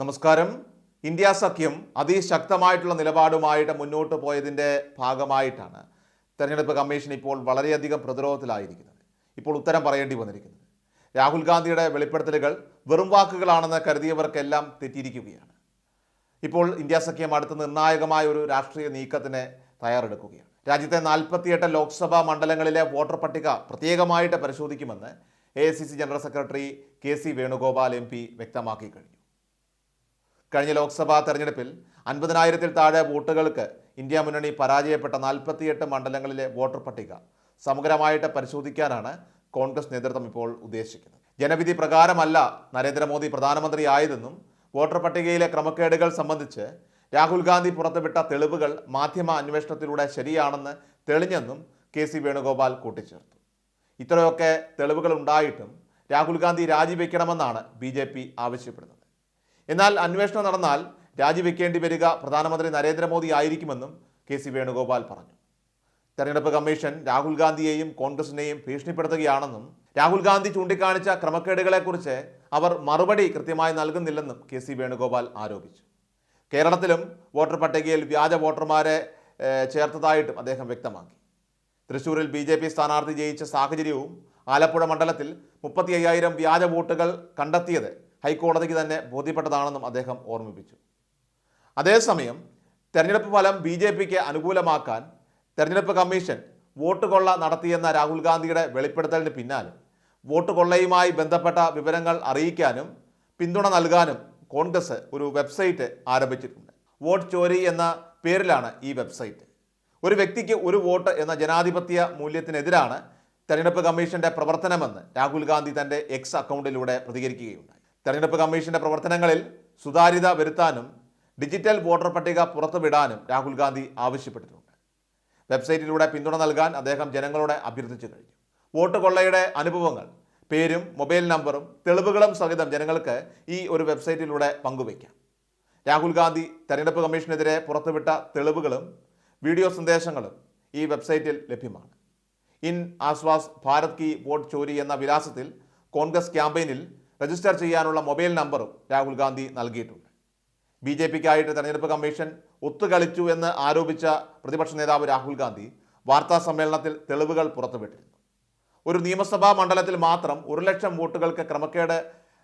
നമസ്കാരം. ഇന്ത്യ സഖ്യം അതിശക്തമായിട്ടുള്ള നിലപാടുമായിട്ട് മുന്നോട്ട് പോയതിന്റെ ഭാഗമായിട്ടാണ് തെരഞ്ഞെടുപ്പ് കമ്മീഷൻ ഇപ്പോൾ വളരെയധികം പ്രതിരോധത്തിലായിരിക്കുന്നത്. ഇപ്പോൾ ഉത്തരം പറയേണ്ടി വന്നിരിക്കുന്നത്. രാഹുൽ ഗാന്ധിയുടെ വെളിപ്പെടുത്തലുകൾ വെറും വാക്കുകളാണെന്ന് കരുതിയവർക്കെല്ലാം തെറ്റിയിരിക്കുകയാണ്. ഇപ്പോൾ ഇന്ത്യ സഖ്യം അടുത്ത നിർണായകമായ ഒരു രാഷ്ട്രീയ നീക്കത്തിന് തയ്യാറെടുക്കുകയാണ്. രാജ്യത്തെ നാൽപ്പത്തിയെട്ട് ലോക്സഭാ മണ്ഡലങ്ങളിലെ വോട്ടർ പട്ടിക പ്രത്യേകമായിട്ട് പരിശോധിക്കുമെന്ന് A general secretary K C Venugopal M വ്യക്തമാക്കി കഴിഞ്ഞു. കഴിഞ്ഞ ലോക്സഭാ തെരഞ്ഞെടുപ്പിൽ അൻപതിനായിരത്തിൽ താഴെ വോട്ടുകൾക്ക് ഇന്ത്യ മുന്നണി പരാജയപ്പെട്ട നാൽപ്പത്തിയെട്ട് മണ്ഡലങ്ങളിലെ വോട്ടർ പട്ടിക സമഗ്രമായിട്ട് പരിശോധിക്കാനാണ് കോൺഗ്രസ് നേതൃത്വം ഇപ്പോൾ ഉദ്ദേശിക്കുന്നത്. ജനവിധി പ്രകാരമല്ല നരേന്ദ്രമോദി പ്രധാനമന്ത്രി ആയതെന്നും വോട്ടർ പട്ടികയിലെ ക്രമക്കേടുകൾ സംബന്ധിച്ച് രാഹുൽ ഗാന്ധി പുറത്തുവിട്ട തെളിവുകൾ മാധ്യമ അന്വേഷണത്തിലൂടെ ശരിയാണെന്ന് തെളിഞ്ഞെന്നും കെ സി വേണുഗോപാൽ കൂട്ടിച്ചേർത്തു. ഇത്രയൊക്കെ തെളിവുകൾ ഉണ്ടായിട്ടും രാഹുൽ ഗാന്ധി രാജിവെക്കണമെന്നാണ് ബി ആവശ്യപ്പെടുന്നത്. എന്നാൽ അന്വേഷണം നടന്നാൽ രാജിവെക്കേണ്ടി വരിക പ്രധാനമന്ത്രി നരേന്ദ്രമോദി ആയിരിക്കുമെന്നും കെ സി വേണുഗോപാൽ പറഞ്ഞു. തെരഞ്ഞെടുപ്പ് കമ്മീഷൻ രാഹുൽ ഗാന്ധിയെയും കോൺഗ്രസിനെയും ഭീഷണിപ്പെടുത്തുകയാണെന്നും രാഹുൽ ഗാന്ധി ചൂണ്ടിക്കാണിച്ച ക്രമക്കേടുകളെക്കുറിച്ച് അവർ മറുപടി കൃത്യമായി നൽകുന്നില്ലെന്നും കെ സി വേണുഗോപാൽ ആരോപിച്ചു. കേരളത്തിലും വോട്ടർ പട്ടികയിൽ വ്യാജ വോട്ടർമാരെ ചേർത്തതായിട്ടും അദ്ദേഹം വ്യക്തമാക്കി. തൃശൂരിൽ ബി ജെ പി സ്ഥാനാർത്ഥി ജയിച്ച സാഹചര്യവും ആലപ്പുഴ മണ്ഡലത്തിൽ മുപ്പത്തി അയ്യായിരം വ്യാജ വോട്ടുകൾ കണ്ടെത്തിയത് ഹൈക്കോടതിക്ക് തന്നെ ബോധ്യപ്പെട്ടതാണെന്നും അദ്ദേഹം ഓർമ്മിപ്പിച്ചു. അതേസമയം തെരഞ്ഞെടുപ്പ് ഫലം ബി ജെ പിക്ക് അനുകൂലമാക്കാൻ തെരഞ്ഞെടുപ്പ് കമ്മീഷൻ വോട്ട് കൊള്ള നടത്തിയെന്ന രാഹുൽ ഗാന്ധിയുടെ വെളിപ്പെടുത്തലിന് പിന്നാലെ വോട്ട് കൊള്ളയുമായി ബന്ധപ്പെട്ട വിവരങ്ങൾ അറിയിക്കാനും പിന്തുണ നൽകാനും കോൺഗ്രസ് ഒരു വെബ്സൈറ്റ് ആരംഭിച്ചിട്ടുണ്ട്. വോട്ട് ചോരി എന്ന പേരിലാണ് ഈ വെബ്സൈറ്റ്. ഒരു വ്യക്തിക്ക് ഒരു വോട്ട് എന്ന ജനാധിപത്യ മൂല്യത്തിനെതിരാണ് തെരഞ്ഞെടുപ്പ് കമ്മീഷന്റെ പ്രവർത്തനമെന്ന് രാഹുൽ ഗാന്ധി തന്റെ എക്സ് അക്കൗണ്ടിലൂടെ പ്രതികരിക്കുകയുണ്ടായി. തെരഞ്ഞെടുപ്പ് കമ്മീഷന്റെ പ്രവർത്തനങ്ങളിൽ സുതാര്യത വരുത്താനും ഡിജിറ്റൽ വോട്ടർ പട്ടിക പുറത്തുവിടാനും രാഹുൽ ഗാന്ധി ആവശ്യപ്പെട്ടിട്ടുണ്ട്. വെബ്സൈറ്റിലൂടെ പിന്തുണ നൽകാൻ അദ്ദേഹം ജനങ്ങളോട് അഭ്യർത്ഥിച്ചു കഴിഞ്ഞു. വോട്ട് കൊള്ളയുടെ അനുഭവങ്ങൾ പേരും മൊബൈൽ നമ്പറും തെളിവുകളും സഹിതം ജനങ്ങൾക്ക് ഈ ഒരു വെബ്സൈറ്റിലൂടെ പങ്കുവയ്ക്കാം. രാഹുൽ ഗാന്ധി തെരഞ്ഞെടുപ്പ് കമ്മീഷനെതിരെ പുറത്തുവിട്ട തെളിവുകളും വീഡിയോ സന്ദേശങ്ങളും ഈ വെബ്സൈറ്റിൽ ലഭ്യമാണ്. ഇൻ ആസ്വാസ് ഭാരത് കി വോട്ട് ചോരി എന്ന വിലാസത്തിൽ കോൺഗ്രസ് ക്യാമ്പയിനിൽ രജിസ്റ്റർ ചെയ്യാനുള്ള മൊബൈൽ നമ്പറും രാഹുൽ ഗാന്ധി നൽകിയിട്ടുണ്ട്. ബി ജെ പിക്കായിട്ട് തെരഞ്ഞെടുപ്പ് കമ്മീഷൻ ഒത്തുകളിച്ചു എന്ന് ആരോപിച്ച പ്രതിപക്ഷ നേതാവ് രാഹുൽ ഗാന്ധി വാർത്താ സമ്മേളനത്തിൽ തെളിവുകൾ പുറത്തുവിട്ടിരുന്നു. ഒരു നിയമസഭാ മണ്ഡലത്തിൽ മാത്രം ഒരു ലക്ഷം വോട്ടുകൾക്ക് ക്രമക്കേട്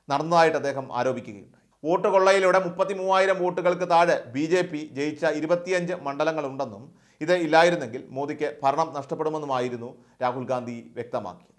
നടന്നതായിട്ട് അദ്ദേഹം ആരോപിക്കുകയുണ്ടായി. വോട്ട് കൊള്ളയിലൂടെ മുപ്പത്തി മൂവായിരം വോട്ടുകൾക്ക് താഴെ ബി ജെ പി ജയിച്ച ഇരുപത്തിയഞ്ച് മണ്ഡലങ്ങളുണ്ടെന്നും ഇത് ഇല്ലായിരുന്നെങ്കിൽ മോദിക്ക് ഭരണം നഷ്ടപ്പെടുമെന്നുമായിരുന്നു രാഹുൽ ഗാന്ധി വ്യക്തമാക്കിയത്.